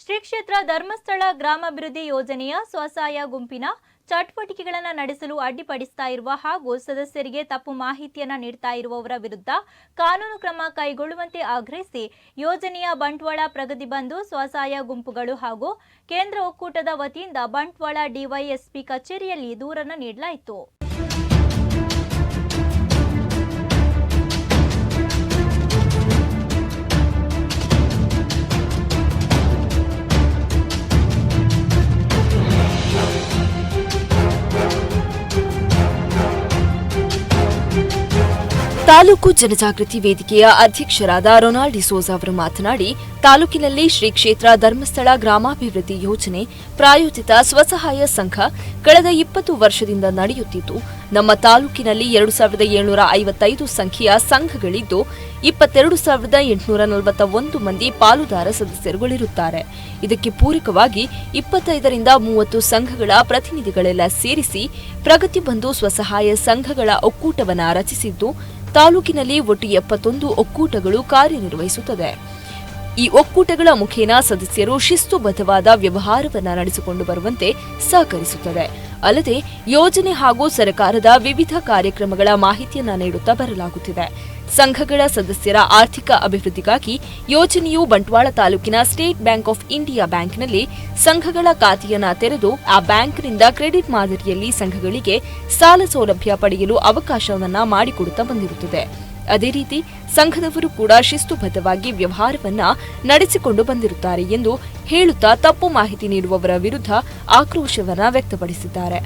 ಶ್ರೀ ಕ್ಷೇತ್ರ ಧರ್ಮಸ್ಥಳ ಗ್ರಾಮಾಭಿವೃದ್ಧಿ ಯೋಜನೆಯ ಸ್ವಸಹಾಯ ಗುಂಪಿನ ಚಟುವಟಿಕೆಗಳನ್ನು ನಡೆಸಲು ಅಡ್ಡಿಪಡಿಸ್ತಾ ಇರುವ ಹಾಗೂ ಸದಸ್ಯರಿಗೆ ತಪ್ಪು ಮಾಹಿತಿಯನ್ನು ನೀಡ್ತಾ ಇರುವವರ ವಿರುದ್ಧ ಕಾನೂನು ಕ್ರಮ ಕೈಗೊಳ್ಳುವಂತೆ ಆಗ್ರಹಿಸಿ ಯೋಜನೆಯ ಬಂಟ್ವಾಳ ಪ್ರಗತಿ ಬಂಧು ಸ್ವಸಹಾಯ ಗುಂಪುಗಳು ಹಾಗೂ ಕೇಂದ್ರ ಒಕ್ಕೂಟದ ವತಿಯಿಂದ ಬಂಟ್ವಾಳ ಡಿವೈಎಸ್ಪಿ ಕಚೇರಿಯಲ್ಲಿ ದೂರನ್ನು ನೀಡಲಾಯಿತು. ತಾಲೂಕು ಜನಜಾಗೃತಿ ವೇದಿಕೆಯ ಅಧ್ಯಕ್ಷರಾದ ರೊನಾಲ್ಡ್ ಡಿಸೋಜ್ ಅವರು ಮಾತನಾಡಿ, ತಾಲೂಕಿನಲ್ಲಿ ಶ್ರೀ ಕ್ಷೇತ್ರ ಧರ್ಮಸ್ಥಳ ಗ್ರಾಮಾಭಿವೃದ್ಧಿ ಯೋಜನೆ ಪ್ರಾಯೋಜಿತ ಸ್ವಸಹಾಯ ಸಂಘ ಕಳೆದ ಇಪ್ಪತ್ತು ವರ್ಷದಿಂದ ನಡೆಯುತ್ತಿದ್ದು, ನಮ್ಮ ತಾಲೂಕಿನಲ್ಲಿ ಎರಡು ಸಾವಿರದ ಏಳ್ನೂರ ಐವತ್ತೈದು ಸಂಖ್ಯೆಯ ಸಂಘಗಳಿದ್ದು, ಇಪ್ಪತ್ತೆರಡು ಸಾವಿರದ ಎಂಟುನೂರ ನಲವತ್ತ ಒಂದು ಮಂದಿ ಪಾಲುದಾರ ಸದಸ್ಯರುಗಳಿರುತ್ತಾರೆ. ಇದಕ್ಕೆ ಪೂರಕವಾಗಿ ಇಪ್ಪತ್ತೈದರಿಂದ ಮೂವತ್ತು ಸಂಘಗಳ ಪ್ರತಿನಿಧಿಗಳೆಲ್ಲ ಸೇರಿಸಿ ಪ್ರಗತಿ ಬಂಧು ಸ್ವಸಹಾಯ ಸಂಘಗಳ ಒಕ್ಕೂಟವನ್ನು ರಚಿಸಿದ್ದು ತಾಲೂಕಿನಲ್ಲಿ ಒಟ್ಟು ಎಪ್ಪತ್ತೊಂದು ಒಕ್ಕೂಟಗಳು ಕಾರ್ಯನಿರ್ವಹಿಸುತ್ತದೆ. ಈ ಒಕ್ಕೂಟಗಳ ಮುಖೇನ ಸದಸ್ಯರು ಶಿಸ್ತುಬದ್ಧವಾದ ವ್ಯವಹಾರವನ್ನು ನಡೆಸಿಕೊಂಡು ಬರುವಂತೆ ಸಹಕರಿಸುತ್ತದೆ. ಅಲ್ಲದೆ ಯೋಜನೆ ಹಾಗೂ ಸರ್ಕಾರದ ವಿವಿಧ ಕಾರ್ಯಕ್ರಮಗಳ ಮಾಹಿತಿಯನ್ನು ನೀಡುತ್ತಾ ಬರಲಾಗುತ್ತಿದೆ. ಸಂಘಗಳ ಸದಸ್ಯರ ಆರ್ಥಿಕ ಅಭಿವೃದ್ಧಿಗಾಗಿ ಯೋಜನೆಯು ಬಂಟ್ವಾಳ ತಾಲೂಕಿನ ಸ್ಟೇಟ್ ಬ್ಯಾಂಕ್ ಆಫ್ ಇಂಡಿಯಾ ಬ್ಯಾಂಕ್ನಲ್ಲಿ ಸಂಘಗಳ ಖಾತೆಯನ್ನ ತೆರೆದು ಆ ಬ್ಯಾಂಕ್ನಿಂದ ಕ್ರೆಡಿಟ್ ಮಾದರಿಯಲ್ಲಿ ಸಂಘಗಳಿಗೆ ಸಾಲ ಸೌಲಭ್ಯ ಪಡೆಯಲು ಅವಕಾಶವನ್ನ ಮಾಡಿಕೊಡುತ್ತಾ ಬಂದಿರುತ್ತದೆ. ಅದೇ ರೀತಿ ಸಂಘದವರು ಕೂಡ ಶಿಸ್ತುಬದ್ಧವಾಗಿ ವ್ಯವಹಾರವನ್ನ ನಡೆಸಿಕೊಂಡು ಬಂದಿರುತ್ತಾರೆ ಎಂದು ಹೇಳುತ್ತಾ ತಪ್ಪು ಮಾಹಿತಿ ನೀಡುವವರ ವಿರುದ್ಧ ಆಕ್ರೋಶವನ್ನ ವ್ಯಕ್ತಪಡಿಸಿದ್ದಾರೆ.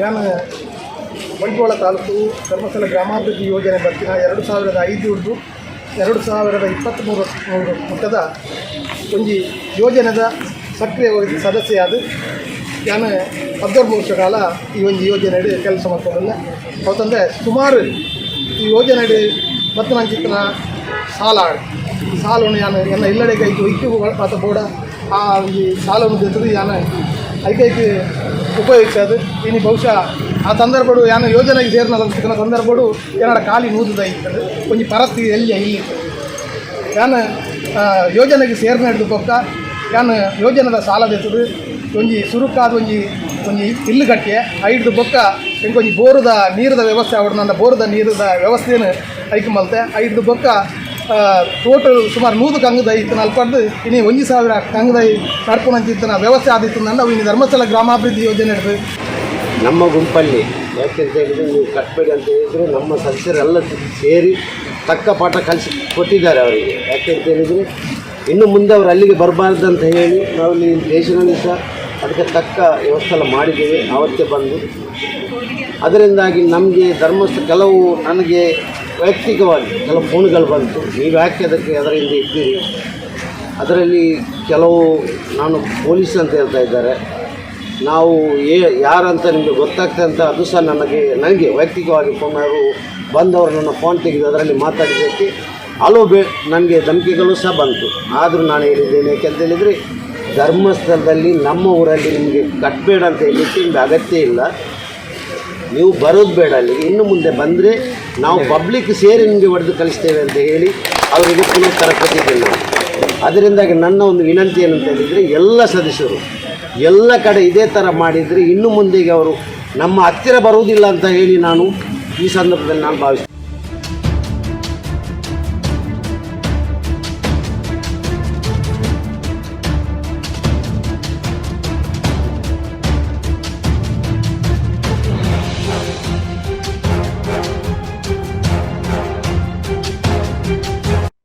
ನಾನು ಬಂಟ್ವಾಳ ತಾಲೂಕು ಧರ್ಮಸ್ಥಳ ಗ್ರಾಮಾಭಿವೃದ್ಧಿ ಯೋಜನೆ ಬರ್ತಿನ ಎರಡು ಸಾವಿರದ ಐದು ಎರಡು ಸಾವಿರದ ಇಪ್ಪತ್ತ್ಮೂರು ಮೂರು ಮಟ್ಟದ ಒಂಜಿ ಯೋಜನೆದ ಸಕ್ರಿಯ ಸದಸ್ಯ ಆದ ನಾನು ಹದಿನಾರು ವರ್ಷ ಕಾಲ ಈ ಒಂದು ಯೋಜನೆಯಡಿ ಕೆಲಸ ಮಾಡ್ತಾರಲ್ಲ ಅವತ್ತಂದರೆ ಸುಮಾರು ಈ ಯೋಜನೆಯಡಿ ಮತ್ತು ಚಿತ್ರನ ಸಾಲ ಈ ಸಾಲವನ್ನು ನಾನು ಎಲ್ಲ ಇಲ್ಲಡೆಗೆ ಐದು ಇಕ್ಕು ಆತ ಬೋಡ ಆ ಈ ಸಾಲವನ್ನು ಜೊತೆಗೆ ನಾನು ಐಕೈಕಿ ಉಪಯೋಗಿಸೋದು ಇನ್ನು ಬಹುಶಃ ಆ ಸಂದರ್ಭಡು ಯಾನು ಯೋಜನೆಗೆ ಸೇರಿನ ಸಿಕ್ಕಿನ ಸಂದರ್ಭಡು ಏನಡ ಖಾಲಿ ನೂದುದ ಇರ್ತದೆ ಒಂಜಿ ಪರಿಸ್ಥಿತಿ ಎಲ್ಲಿ ಇಲ್ಲಿ ಆ, ಯೋಜನೆಗೆ ಸೇರ್ನ ಹಿಡಿದು ಪಕ್ಕ ಯಾನು ಯೋಜನೆದ ಸಾಲ ತೆಗೆದು ಒಂಜಿ ಸುರುಕಾದ ಒಂಜಿ ಒಂಜಿ ಇಲ್ಲು ಕಟ್ಟಿ ಐದು ಬೊಕ್ಕ ಎಂಕೊಂಜಿ ಬೋರದ ನೀರದ ವ್ಯವಸ್ಥೆ ಅವಡು ನನ್ನ ಬೋರದ ನೀರದ ವ್ಯವಸ್ಥೆಯನ್ನು ಐಕೆ ಮಲ್ತೆ ಐದು ಬೊಕ್ಕ ಟೋಟಲ್ ಸುಮಾರು ನೂರು ಕಂಗದ ಇತ್ತು ನಲ್ಪಡ್ದು ಇನ್ನು ಒಂದು ಸಾವಿರ ಕಂಗದ ನಡ್ಕೊಂಡಂಚಿತ್ತಿನ ವ್ಯವಸ್ಥೆ ಆದಿತ್ತು ನನ್ನ ಇನ್ನು ಧರ್ಮಸ್ಥಳ ಗ್ರಾಮಾಭಿವೃದ್ಧಿ ಯೋಜನೆ ನಡೆದು. ನಮ್ಮ ಗುಂಪಲ್ಲಿ, ಯಾಕೆಂತ ಹೇಳಿದರೆ ನೀವು ಕಟ್ಟಬೇಡಿ ಅಂತ ಹೇಳಿದರೆ, ನಮ್ಮ ಸದಸ್ಯರೆಲ್ಲ ಸೇರಿ ತಕ್ಕ ಪಾಠ ಕಲಿಸಿ ಕೊಟ್ಟಿದ್ದಾರೆ ಅವರಿಗೆ. ಯಾಕೆಂತ ಹೇಳಿದರೆ, ಇನ್ನು ಮುಂದೆ ಅವರು ಅಲ್ಲಿಗೆ ಬರಬಾರ್ದು ಅಂತ ಹೇಳಿ ನಾವು ಇಲ್ಲಿ ದೇಶದಲ್ಲಿ ಸಹ ಅದಕ್ಕೆ ತಕ್ಕ ವ್ಯವಸ್ಥೆ ಎಲ್ಲ ಮಾಡಿದ್ದೇವೆ, ಅವತ್ತೇ ಬಂದು. ಅದರಿಂದಾಗಿ ನಮಗೆ ಧರ್ಮಸ್ಥ ಕೆಲವು ನನಗೆ ವೈಯಕ್ತಿಕವಾಗಿ ಕೆಲವು ಫೋನ್ಗಳು ಬಂತು. ನೀವು ಯಾಕೆ ಅದಕ್ಕೆ ಅದರ ಹಿಂದೆ ಇದ್ದೀರಿ? ಅದರಲ್ಲಿ ಕೆಲವು ನಾನು ಪೊಲೀಸ್ ಅಂತ ಹೇಳ್ತಾ ಇದ್ದಾರೆ. ನಾವು ಏ ಯಾರಂತ ನಿಮಗೆ ಗೊತ್ತಾಗ್ತದೆ ಅಂತ ಅದು ಸಹ ನನಗೆ ನನಗೆ ವೈಯಕ್ತಿಕವಾಗಿ ಫೋನ್ ಅವರು ಬಂದವರು ನನ್ನ ಫೋನ್ ತೆಗೆದು ಅದರಲ್ಲಿ ಮಾತಾಡಿದ್ದಕ್ಕೆ ಹಲವು ಬೇ, ನನಗೆ ಧಮಕಿಗಳು ಸಹ ಬಂತು. ಆದರೂ ನಾನು ಹೇಳಿದ್ದೇನೆ ಹೇಳಿದರೆ, ಧರ್ಮಸ್ಥಳದಲ್ಲಿ ನಮ್ಮ ಊರಲ್ಲಿ ನಿಮಗೆ ಕಟ್ಟಬೇಡ ಅಂತ ಹೇಳಲಿಕ್ಕೆ ನಿಮಗೆ ಅಗತ್ಯ ಇಲ್ಲ. ನೀವು ಬರೋದು ಬೇಡ ಅಲ್ಲಿ. ಇನ್ನು ಮುಂದೆ ಬಂದರೆ ನಾವು ಪಬ್ಲಿಕ್ ಸೇರಿ ನಿಮಗೆ ಹೊಡೆದು ಕಲಿಸ್ತೇವೆ ಅಂತ ಹೇಳಿ ಅವರಿಗೆ ಪುನಃ ತರಕೊಟ್ಟಿದ್ದೇನೆ ನಾವು ಅದರಿಂದಾಗಿ ನನ್ನ ಒಂದು ವಿನಂತಿ ಏನಂತ ಹೇಳಿದರೆ ಎಲ್ಲ ಸದಸ್ಯರು, ಎಲ್ಲ ಕಡೆ ಇದೇ ಥರ ಮಾಡಿದರೆ ಇನ್ನು ಮುಂದೆಗೆ ಅವರು ನಮ್ಮ ಹತ್ತಿರ ಬರುವುದಿಲ್ಲ ಅಂತ ಹೇಳಿ ನಾನು ಈ ಸಂದರ್ಭದಲ್ಲಿ ನಾನು ಭಾವಿಸ್ತೇನೆ.